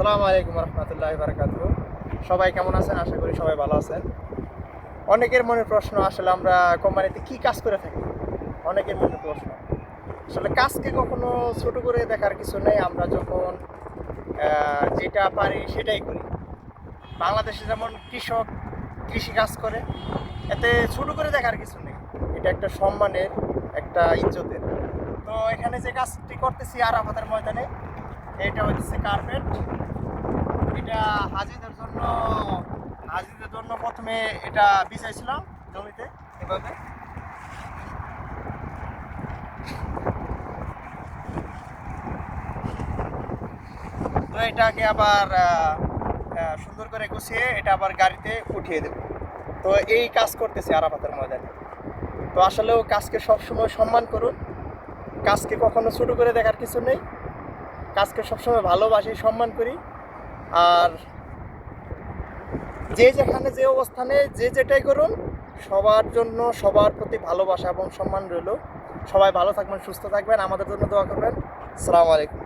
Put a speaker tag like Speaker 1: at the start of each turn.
Speaker 1: আসসালামু আলাইকুম রহমতুল্লাহ বারকাত সবাই কেমন আছেন? আশা করি সবাই ভালো আছেন। অনেকের মনে প্রশ্ন আসলে আমরা কোম্পানিতে কি কাজ করে থাকি? অনেকের মনে প্রশ্ন। আসলে কাজকে কখনো ছোট করে দেখার কিছু নেই। আমরা যখন যেটা পারি সেটাই করি। বাংলাদেশে যেমন কৃষক কৃষি কাজ করে, এতে ছোট করে দেখার কিছু নেই। এটা একটা সম্মানের, একটা ইজ্জতের। তো এখানে যে কাজটি করতেছি আর আরাফাতের ময়দানে, এটা হচ্ছে কার্পেট হাজিদের জন্য হাজিদের জন্য প্রথমে এটা বিছাইছিলাম জমিতে এভাবে। তো এটাকে আবার সুন্দর করে গুছিয়ে এটা আবার গাড়িতে উঠিয়ে দেব। তো এই কাজ করতেছি আরাফাতের ময়দানে। তো আসলেও কাজকে সবসময় সম্মান করুন। কাজকে কখনো ছোটো করে দেখার কিছু নেই। কাজকে সবসময় ভালোবাসি, সম্মান করি। আর যে যেখানে যে অবস্থানে যে যেটাই করুন, সবার জন্য সবার প্রতি ভালোবাসা এবং সম্মান রইল। সবাই ভালো থাকবেন, সুস্থ থাকবেন, আমাদের জন্য দোয়া করবেন। সালামু আলাইকুম।